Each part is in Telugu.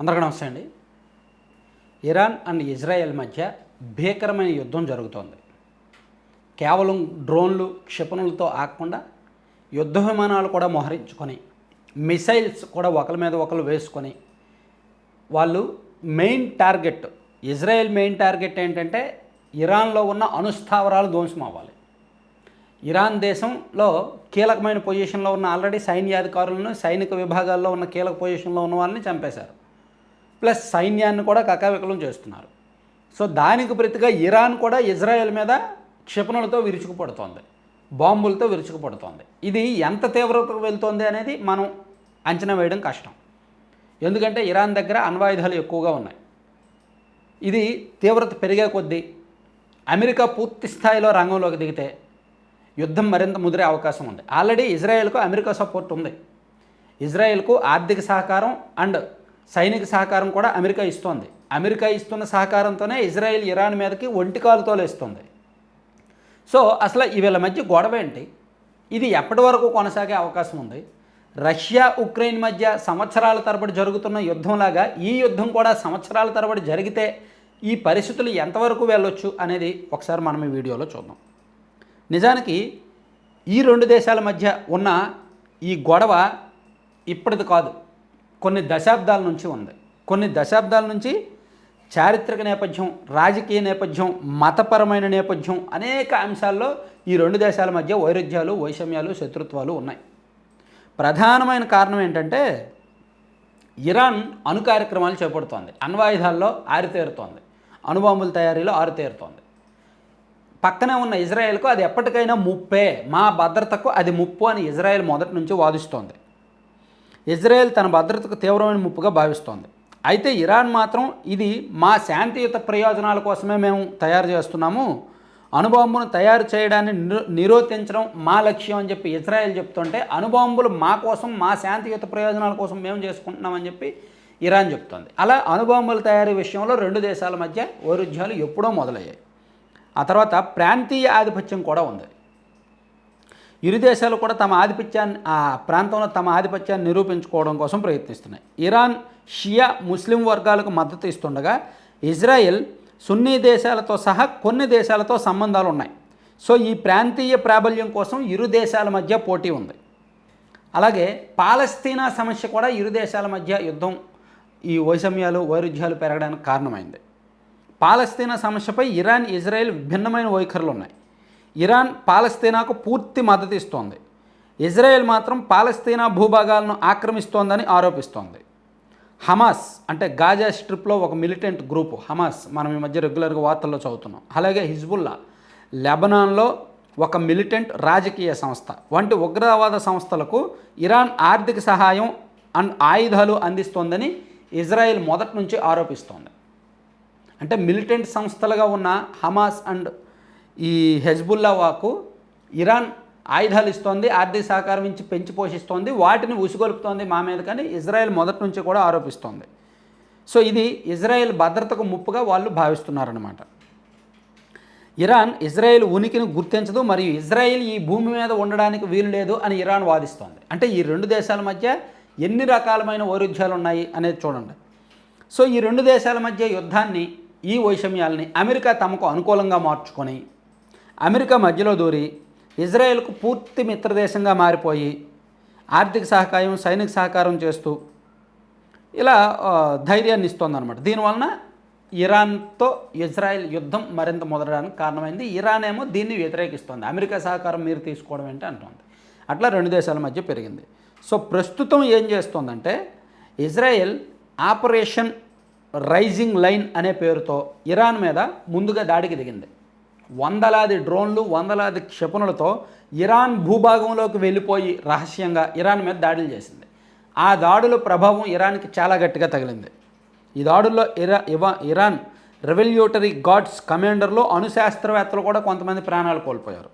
అందరికీ నమస్తే అండి. ఇరాన్ అండ్ ఇజ్రాయెల్ మధ్య భీకరమైన యుద్ధం జరుగుతోంది. కేవలం డ్రోన్లు క్షిపణులతో ఆగకుండా యుద్ధ విమానాలు కూడా మోహరించుకొని మిసైల్స్ కూడా ఒకరి మీద ఒకరు వేసుకొని వాళ్ళు main target Israel main target ఏంటంటే ఇరాన్లో ఉన్న అణుస్థావరాలు ధ్వంసం అవ్వాలి. ఇరాన్ దేశంలో కీలకమైన పొజిషన్లో ఉన్న ఆల్రెడీ సైన్యాధికారులను సైనిక విభాగాల్లో ఉన్న కీలక పొజిషన్లో ఉన్న వాళ్ళని చంపేశారు. ప్లస్ సైన్యాన్ని కూడా కకావికలం చేస్తున్నారు. సో దానికి ప్రతిగా ఇరాన్ కూడా ఇజ్రాయెల్ మీద క్షిపణులతో విరుచుకుపడుతోంది. బాంబులతో విరుచుకుపడుతోంది. ఇది ఎంత తీవ్రతకు వెళ్తోంది అనేది మనం అంచనా వేయడం కష్టం. ఎందుకంటే ఇరాన్ దగ్గర అణ్వాయుధాలు ఎక్కువగా ఉన్నాయి. ఇది తీవ్రత పెరిగే కొద్దీ అమెరికా పూర్తి స్థాయిలో రంగంలోకి దిగితే యుద్ధం మరింత ముదిరే అవకాశం ఉంది. ఆల్రెడీ ఇజ్రాయెల్కు అమెరికా సపోర్ట్ ఉంది. ఇజ్రాయెల్కు ఆర్థిక సహకారం అండ్ సైనిక సహకారం కూడా అమెరికా ఇస్తోంది. అమెరికా ఇస్తున్న సహకారంతోనే ఇజ్రాయెల్ ఇరాన్ మీదకి ఒంటికాలుతో లేస్తుంది. సో అసలు వీళ్ళ మధ్య గొడవ ఏంటి? ఇది ఎప్పటి వరకు కొనసాగే అవకాశం ఉంది? రష్యా ఉక్రెయిన్ మధ్య సంవత్సరాల తరబడి జరుగుతున్న యుద్ధంలాగా ఈ యుద్ధం కూడా సంవత్సరాల తరబడి జరిగితే ఈ పరిస్థితులు ఎంతవరకు వెళ్ళొచ్చు అనేది ఒకసారి మనం ఈ వీడియోలో చూద్దాం. నిజానికి ఈ రెండు దేశాల మధ్య ఉన్న ఈ గొడవ ఇప్పటిది కాదు. కొన్ని దశాబ్దాల నుంచి ఉంది. కొన్ని దశాబ్దాల నుంచి చారిత్రక నేపథ్యం రాజకీయ నేపథ్యం మతపరమైన నేపథ్యం అనేక అంశాల్లో ఈ రెండు దేశాల మధ్య వైరుధ్యాలు వైషమ్యాలు శత్రుత్వాలు ఉన్నాయి. ప్రధానమైన కారణం ఏంటంటే ఇరాన్ అణు కార్యక్రమాలు చేపడుతోంది. అణ్వాయుధాల్లో ఆరితేరుతోంది. అణుబాంబుల తయారీలో ఆరితేరుతోంది. పక్కనే ఉన్న ఇజ్రాయెల్కు అది ఎప్పటికైనా ముప్పే మా భద్రతకు అది ముప్పు అని ఇజ్రాయెల్ మొదటి నుంచి వాదిస్తోంది. ఇజ్రాయెల్ తన భద్రతకు తీవ్రమైన ముప్పుగా భావిస్తోంది. అయితే ఇరాన్ మాత్రం ఇది మా శాంతియుత ప్రయోజనాల కోసమే మేము తయారు చేస్తున్నాము. అణుబాంబును తయారు చేయడాన్ని నిరో నిరోధించడం మా లక్ష్యం అని చెప్పి ఇజ్రాయెల్ చెప్తుంటే అణుబాంబులు మా కోసం మా శాంతియుత ప్రయోజనాల కోసం మేము చేసుకుంటున్నామని చెప్పి ఇరాన్ చెప్తోంది. అలా అణుబాంబుల తయారీ విషయంలో రెండు దేశాల మధ్య వైరుధ్యాలు ఎప్పుడో మొదలయ్యాయి. ఆ తర్వాత ప్రాంతీయ ఆధిపత్యం కూడా ఉంది. ఇరు దేశాలు కూడా తమ ఆధిపత్యాన్ని ఆ ప్రాంతంలో తమ ఆధిపత్యాన్ని నిరూపించుకోవడం కోసం ప్రయత్నిస్తున్నాయి. ఇరాన్ షియా ముస్లిం వర్గాలకు మద్దతు ఇస్తుండగా ఇజ్రాయెల్ సున్నీ దేశాలతో సహా కొన్ని దేశాలతో సంబంధాలు ఉన్నాయి సో ఈ ప్రాంతీయ ప్రాబల్యం కోసం ఇరు దేశాల మధ్య పోటీ ఉంది. అలాగే పాలస్తీనా సమస్య కూడా ఇరు దేశాల మధ్య యుద్ధం ఈ వైషమ్యాలు వైరుధ్యాలు పెరగడానికి కారణమైంది. పాలస్తీనా సమస్యపై ఇరాన్ ఇజ్రాయెల్ భిన్నమైన వైఖరులు ఉన్నాయి ఇరాన్ పాలస్తీనాకు పూర్తి మద్దతు ఇస్తోంది. ఇజ్రాయెల్ మాత్రం పాలస్తీనా భూభాగాలను ఆక్రమిస్తోందని ఆరోపిస్తోంది. హమాస్ అంటే గాజా స్ట్రిప్లో ఒక మిలిటెంట్ గ్రూప్ హమాస్. మనం ఈ మధ్య రెగ్యులర్గా వార్తల్లో చదువుతున్నాం. అలాగే హిజ్బుల్లా లెబనాన్లో ఒక మిలిటెంట్ రాజకీయ సంస్థ. వంటి ఉగ్రవాద సంస్థలకు ఇరాన్ ఆర్థిక సహాయం అండ్ ఆయుధాలు అందిస్తోందని ఇజ్రాయెల్ మొదటి నుంచి ఆరోపిస్తోంది. అంటే మిలిటెంట్ సంస్థలుగా ఉన్న హమాస్ అండ్ ఈ హెజ్బుల్లా వాకు ఇరాన్ ఆయుధాలు ఇస్తోంది ఆర్థిక సహకారం ఇచ్చి పెంచి పోషిస్తోంది వాటిని ఉసిగొలుపుతోంది మా మీద కానీ ఇజ్రాయెల్ మొదటి నుంచి కూడా ఆరోపిస్తోంది. సో ఇది ఇజ్రాయెల్ భద్రతకు ముప్పుగా వాళ్ళు భావిస్తున్నారన్నమాట. ఇరాన్ ఇజ్రాయెల్ ఉనికిని గుర్తించదు మరియు ఇజ్రాయెల్ ఈ భూమి మీద ఉండడానికి వీలు లేదు అని ఇరాన్ వాదిస్తోంది. అంటే ఈ రెండు దేశాల మధ్య ఎన్ని రకాలమైన వైరుధ్యాలు ఉన్నాయి అనేది చూడండి. సో ఈ రెండు దేశాల మధ్య యుద్ధాన్ని ఈ వైషమ్యాలని అమెరికా తమకు అనుకూలంగా మార్చుకొని అమెరికా మధ్యలో దూరి ఇజ్రాయెల్కు పూర్తి మిత్రదేశంగా మారిపోయి ఆర్థిక సహకారం సైనిక సహకారం చేస్తూ ఇలా ధైర్యాన్ని ఇస్తోందన్నమాట. దీనివలన ఇరాన్తో ఇజ్రాయెల్ యుద్ధం మరింత మొదలడానికి కారణమైంది. ఇరాన్ ఏమో దీన్ని వ్యతిరేకిస్తోంది. అమెరికా సహకారం మీరు తీసుకోవడం ఏంటి అంటోంది. అట్లా రెండు దేశాల మధ్య పెరిగింది. సో ప్రస్తుతం ఏం చేస్తోందంటే ఇజ్రాయెల్ ఆపరేషన్ రైజింగ్ లైన్ అనే పేరుతో ఇరాన్ మీద ముందుగా దాడికి దిగింది. వందలాది డ్రోన్లు వందలాది క్షిపణులతో ఇరాన్ భూభాగంలోకి వెళ్ళిపోయి రహస్యంగా ఇరాన్ మీద దాడులు చేసింది. ఆ దాడుల ప్రభావం ఇరాన్కి చాలా గట్టిగా తగిలింది. ఈ దాడుల్లో ఇరా ఇవా ఇరాన్ రెవల్యూటరీ గాడ్స్ కమాండర్లో అణుశాస్త్రవేత్తలు కూడా కొంతమంది ప్రాణాలు కోల్పోయారు.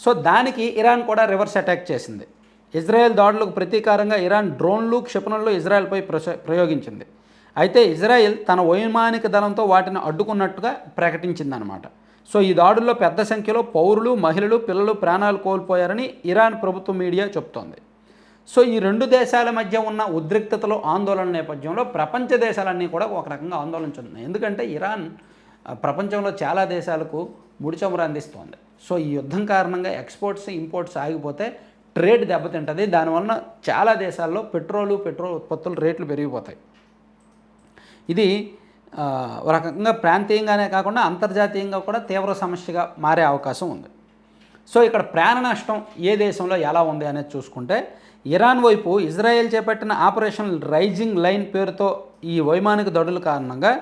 సో దానికి ఇరాన్ కూడా రివర్స్ అటాక్ చేసింది. ఇజ్రాయెల్ దాడులకు ప్రతీకారంగా ఇరాన్ డ్రోన్లు క్షిపణులు ఇజ్రాయెల్పై ప్రయోగించింది. అయితే ఇజ్రాయెల్ తన వైమానిక దళంతో వాటిని అడ్డుకున్నట్టుగా ప్రకటించిందనమాట సో ఈ దాడుల్లో పెద్ద సంఖ్యలో పౌరులు మహిళలు పిల్లలు ప్రాణాలు కోల్పోయారని ఇరాన్ ప్రభుత్వ మీడియా చెప్తోంది. సో ఈ రెండు దేశాల మధ్య ఉన్న ఉద్రిక్తతలో ఆందోళన నేపథ్యంలో ప్రపంచ దేశాలన్నీ కూడా ఒక రకంగా ఆందోళన చెందుతున్నాయి. ఎందుకంటే ఇరాన్ ప్రపంచంలో చాలా దేశాలకు ముడిచమురు అందిస్తోంది. సో ఈ యుద్ధం కారణంగా ఎక్స్పోర్ట్స్ ఇంపోర్ట్స్ ఆగిపోతే ట్రేడ్ దెబ్బతింటుంది. దానివలన చాలా దేశాల్లో పెట్రోలు పెట్రోల్ ఉత్పత్తుల రేట్లు పెరిగిపోతాయి. ఇది ఒక రకంగా ప్రాంతీయంగానే కాకుండా అంతర్జాతీయంగా కూడా తీవ్ర సమస్యగా మారే అవకాశం ఉంది. సో ఇక్కడ ప్రాణ నష్టం ఏ దేశంలో ఎలా ఉంది అనేది చూసుకుంటే ఇరాన్ వైపు ఇజ్రాయెల్ చేపట్టిన ఆపరేషన్ రైజింగ్ లైన్ పేరుతో ఈ వైమానిక దాడుల కారణంగా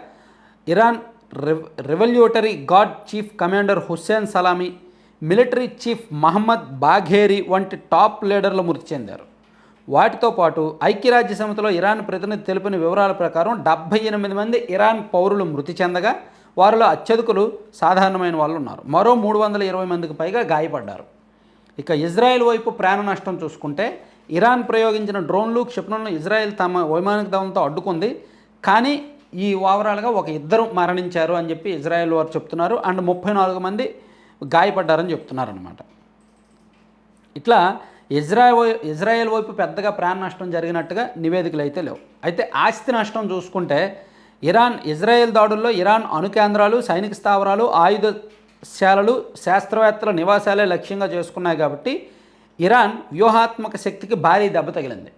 Iran rev revolutionary guard chief commander Hussein Salami military chief Mohammad Bagheri వంటి టాప్ లీడర్లు మృతి చెందారు. వాటితో పాటు ఐక్యరాజ్య సమితిలో ఇరాన్ ప్రతినిధి తెలిపిన వివరాల ప్రకారం డెబ్బై ఎనిమిది మంది ఇరాన్ పౌరులు మృతి చెందగా వారిలో అత్యధికులు సాధారణమైన వాళ్ళు ఉన్నారు. మరో మూడు వందల ఇరవై మందికి పైగా గాయపడ్డారు. ఇక ఇజ్రాయెల్ వైపు ప్రాణ నష్టం చూసుకుంటే ఇరాన్ ప్రయోగించిన డ్రోన్లు క్షిపణులను ఇజ్రాయెల్ తమ వైమానిక దళంతో అడ్డుకుంది. కానీ ఈ ఓవరాల్గా ఒక ఇద్దరు మరణించారు అని చెప్పి ఇజ్రాయెల్ వారు చెప్తున్నారు. అండ్ ముప్పై నాలుగు మంది గాయపడ్డారని చెప్తున్నారు అనమాట ఇట్లా ఇజ్రాయెల్ ఇజ్రాయెల్ వైపు పెద్దగా ప్రాణ నష్టం జరిగినట్టుగా నివేదికలు అయితే లేవు. అయితే ఆస్తి నష్టం చూసుకుంటే ఇరాన్ ఇజ్రాయెల్ దాడుల్లో ఇరాన్ అణుకేంద్రాలు సైనిక స్థావరాలు ఆయుధశాలలు శాస్త్రవేత్తల నివాసాలే లక్ష్యంగా చేసుకున్నాయి కాబట్టి ఇరాన్ వ్యూహాత్మక శక్తికి భారీ దెబ్బ తగిలింది.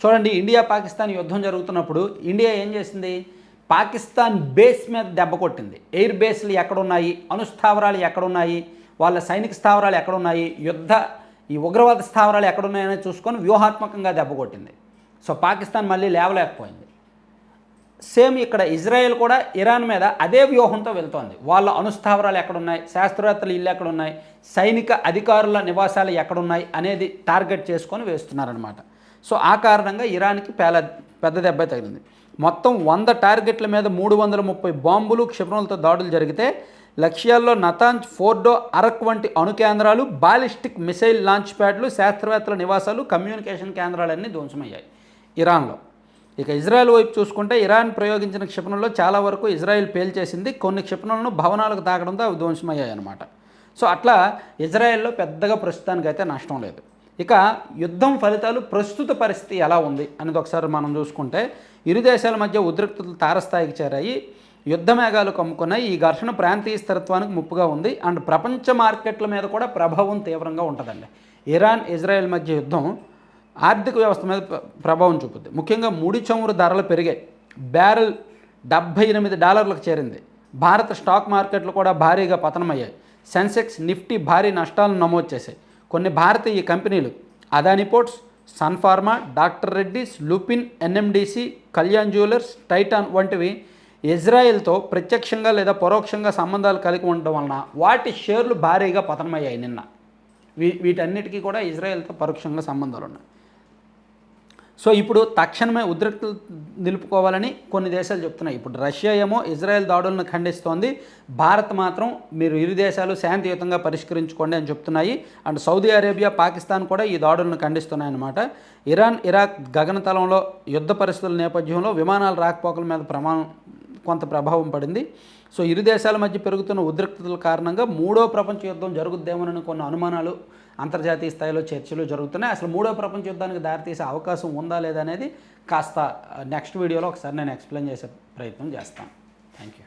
చూడండి ఇండియా పాకిస్తాన్ యుద్ధం జరుగుతున్నప్పుడు ఇండియా ఏం చేసింది? పాకిస్తాన్ బేస్ మీద దెబ్బ కొట్టింది. ఎయిర్ బేస్లు ఎక్కడున్నాయి? అణుస్థావరాలు ఎక్కడున్నాయి? వాళ్ళ సైనిక స్థావరాలు ఎక్కడున్నాయి? యుద్ధ ఈ ఉగ్రవాద స్థావరాలు ఎక్కడున్నాయని చూసుకొని వ్యూహాత్మకంగా దెబ్బ కొట్టింది. సో పాకిస్తాన్ మళ్ళీ లేవలేకపోయింది. సేమ్ ఇక్కడ ఇజ్రాయెల్ కూడా ఇరాన్ మీద అదే వ్యూహంతో వెళ్తోంది. వాళ్ళ అణుస్థావరాలు ఎక్కడున్నాయి? శాస్త్రవేత్తలు ఇల్లు ఎక్కడున్నాయి? సైనిక అధికారుల నివాసాలు ఎక్కడున్నాయి? అనేది టార్గెట్ చేసుకొని వేస్తున్నారనమాట సో ఆ కారణంగా ఇరాన్కి పేల పెద్ద దెబ్బ తగిలింది. మొత్తం వంద టార్గెట్ల మీద మూడు వందల ముప్పై బాంబులు క్షిపణులతో దాడులు జరిగితే లక్ష్యాల్లో నతాంజ్ ఫోర్డో అరక్ వంటి అణు కేంద్రాలు బాలిస్టిక్ మిసైల్ లాంచ్ ప్యాడ్లు శాస్త్రవేత్తల నివాసాలు కమ్యూనికేషన్ కేంద్రాలన్నీ ధ్వంసమయ్యాయి ఇరాన్లో. ఇక ఇజ్రాయెల్ వైపు చూసుకుంటే ఇరాన్ ప్రయోగించిన క్షిపణుల్లో చాలా వరకు ఇజ్రాయెల్ పేల్చేసింది కొన్ని క్షిపణులను భవనాలకు తాకడంతో అవి ధ్వంసమయ్యాయన్నమాట సో అట్లా ఇజ్రాయెల్లో పెద్దగా ప్రస్తుతానికి అయితే నష్టం లేదు. ఇక యుద్ధం ఫలితాలు ప్రస్తుత పరిస్థితి ఎలా ఉంది అనేది ఒకసారి మనం చూసుకుంటే ఇరు దేశాల మధ్య ఉద్రిక్తతలు తారస్థాయికి చేరాయి. యుద్ధ మేఘాలు కమ్ముకున్నాయి. ఈ ఘర్షణ ప్రాంతీయ స్థిరత్వానికి ముప్పుగా ఉంది. అండ్ ప్రపంచ మార్కెట్ల మీద కూడా ప్రభావం తీవ్రంగా ఉంటుందండి. ఇరాన్ ఇజ్రాయెల్ మధ్య యుద్ధం ఆర్థిక వ్యవస్థ మీద ప్రభావం చూపుద్ది. ముఖ్యంగా ముడి చమురు ధరలు పెరిగాయి. బ్యారెల్ డెబ్బై ఎనిమిది డాలర్లకు చేరింది. భారత స్టాక్ మార్కెట్లు కూడా భారీగా పతనమయ్యాయి. సెన్సెక్స్ నిఫ్టీ భారీ నష్టాలను నమోదు చేశాయి. కొన్ని భారతీయ కంపెనీలు Adani ports Sun Pharma doctor Reddy's Lupin NMDC Kalyan jewellers Titan వంటివి ఇజ్రాయెల్తో ప్రత్యక్షంగా లేదా పరోక్షంగా సంబంధాలు కలిగి ఉండడం వలన వాటి షేర్లు భారీగా పతనమయ్యాయి నిన్న. వీ వీటన్నిటికీ కూడా ఇజ్రాయెల్తో పరోక్షంగా సంబంధాలు ఉన్నాయి. సో ఇప్పుడు తక్షణమే ఉద్రిక్తలు నిలుపుకోవాలని కొన్ని దేశాలు చెప్తున్నాయి. ఇప్పుడు రష్యా ఏమో ఇజ్రాయెల్ దాడులను ఖండిస్తోంది. భారత్ మాత్రం మీరు ఇరు దేశాలు శాంతియుతంగా పరిష్కరించుకోండి అని చెప్తున్నాయి. అండ్ సౌదీ అరేబియా పాకిస్తాన్ కూడా ఈ దాడులను ఖండిస్తున్నాయి అన్నమాట ఇరాన్ ఇరాక్ గగనతలంలో యుద్ధ పరిస్థితుల నేపథ్యంలో విమానాలు రాకపోకల మీద ప్రమాణం కొంత ప్రభావం పడింది. సో ఇరు దేశాల మధ్య పెరుగుతున్న ఉద్రిక్తతల కారణంగా మూడో ప్రపంచ యుద్ధం జరుగుద్దేమోనని కొన్ని అనుమానాలు అంతర్జాతీయ స్థాయిలో చర్చలు జరుగుతున్నాయి. అసలు మూడో ప్రపంచ యుద్ధానికి దారితీసే అవకాశం ఉందా లేదా అనేది కాస్త నెక్స్ట్ వీడియోలో ఒకసారి నేను ఎక్స్ప్లెయిన్ చేసే ప్రయత్నం చేస్తాను. Thank you